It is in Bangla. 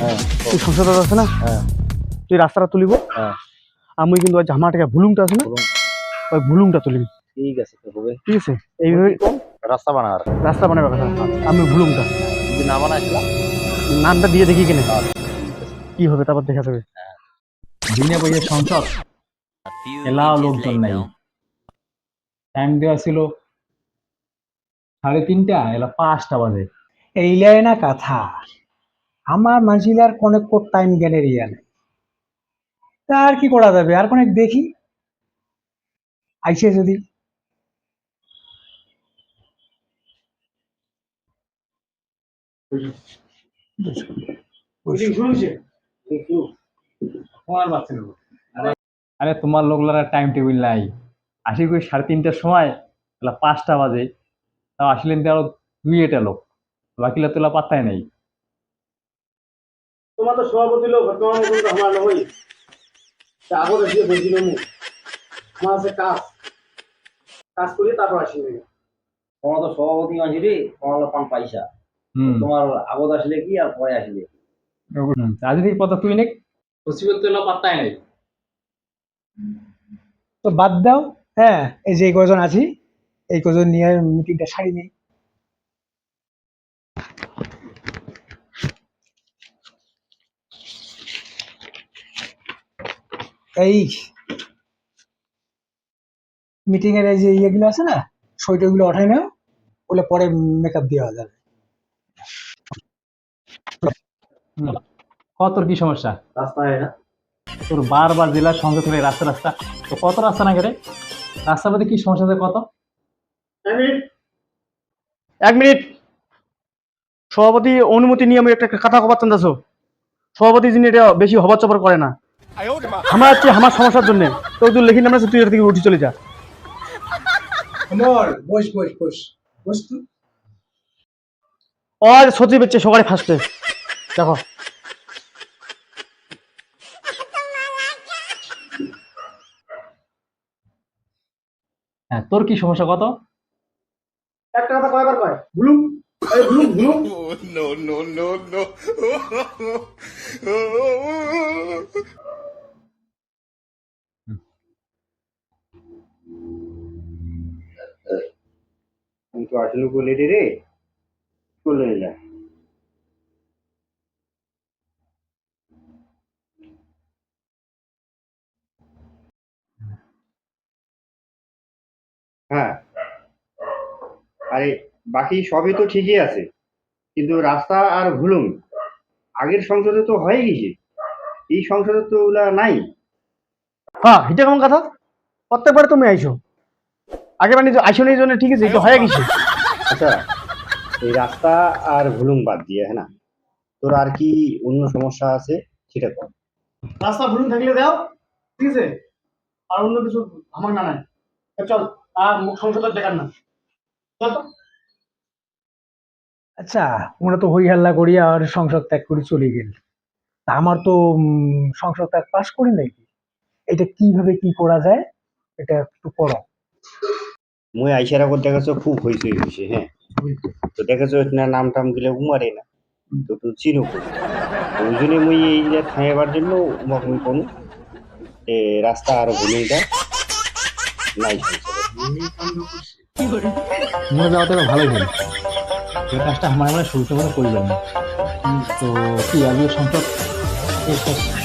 হ্যাঁ। তুই সংসদ আছে না? হ্যাঁ। তুই রাস্তাটা তুলিব। হ্যাঁ। আমি কিন্তু ওই জামাটাকে ভুলুংটা আছে না? ওই ভুলুংটা তুলিম ঠিক আছে হবে। ঠিক আছে? এইভাবে রাস্তা বানার। রাস্তা বানাবে কথা। আমি ভুলুংটা। যদি না বানাইছিলাম নামটা দিয়ে দেখি কিনে। কি হবে তারপর দেখা যাবে। দিনে বইয়ে সংসদ এলাও লোকজন নাই। টাইম দেওয়া ছিল সাড়ে তিনটা এলা পাঁচটা বাজে। এইলাই না কথা। আমার মাঝিলার কোনে কোট টাইম গেলের ইয়া নেই তা আর কি করা যাবে? আর কোনে দেখি। আইসে যদি। আরে তোমার লোকলারা টাইম টেবিল নাই। আসি কই সাড়ে তিনটার সময় পাঁচটা বাজে। তাও আসলেন তো আরও দুই এটা লোক বাকিলা তোলা পাত্তাই নাই। তোমার তো সভাপতি লোক তোমার মতন তো আমার নয় আগত এসে বলছিল মু আমার আছে কাজ। কাজ করি তারপর আসি তোমার তো সভাপতি মাঝি রে তোমার পান পয়সা। তোমার আগত আসলে কি আর পরে আসলে রাজনীতির কথা তুই নেক? সচিবের তোলা পাত্তাই নাই। তো বাদ দাও। হ্যাঁ এই যে এই কজন আছি এই কজন নিয়ে মিটিংটা সারি নেই। এই মিটিং এর এই যে ইয়েগুলো আছে না সইটাগুলো ওঠাই নাও বলে পরে মেকআপ দেওয়া যাবে কত কি সমস্যা? রাস্তা না। তোর বারবার জেলার সঙ্গে তোর রাস্তা রাস্তা। তো কত রাস্তা না গেলে রাস্তার মধ্যে কি সমস্যা আছে কত? এক মিনিট। এক মিনিট। সভাপতি অনুমতি নিয়ে আমি একটা কথা কবার চান্দাছো। সভাপতি যিনি এটা বেশি হবার চপর করে না। আমার হচ্ছে আমার সমস্যার জন্য। তো তুই লিখি তুই এটা থেকে উঠে চলে যা। অমর বস বস বস। বস তুই আর সচিব হচ্ছে সকালে ফার্স্টে দেখো। হ্যাঁ তোর কি সমস্যা কত? একটা কথা কয়বার কয়? ভুলুম এই ভুলুম ভুলুম আমি তো আসলে বলে রে চলে যা হ্যাঁ। আরে, বাকি সবই তো ঠিকই আছে, কিন্তু রাস্তা আর ভুলুম। আগের সংসদে তো হয়ে গেছে, এই সংসদে তো ওগুলা নাই। হ্যাঁ এটা কেমন কথা? প্রত্যেকবার তুমি আইছো। আগেবার মানে আইসো নিয়ে জন্য ঠিক আছে এটা হয়ে গেছে। আচ্ছা এই রাস্তা আর ভুলুম বাদ দিয়ে হ্যাঁ না? তোর আর কি অন্য সমস্যা আছে সেটা কর। রাস্তা ভুলুম থাকলে দাও ঠিক আছে? আর অন্য কিছু আমার না নাই। চল আর মুখ সংসদের দেখার না। চল তো। আচ্ছা ওরা তো হই হাল্লা করি আর সংসদ ত্যাগ করে চলে গেল। আমার তো উম, সংসদ ত্যাগ পাশ করি নাকি এটা কীভাবে কি করা যায়? এটা একটু করো মুই আইসার আগত দেখাছো খুব হইচই হয়েছে হ্যাঁ। তো দেখাছো না নাম টাম গেলে উমারে না তো তুই চিনো খুব ওই জন্য মুই এই যে থাইবার জন্য উমাক মুই কোনো এ রাস্তা আর ভুলুমটা নাই মনে যাওয়াতে এবার ভালোই হলো। এই কাজটা আমার আমরা শুরুতে করে করলাম তো কি সংসদ শেষ শেষ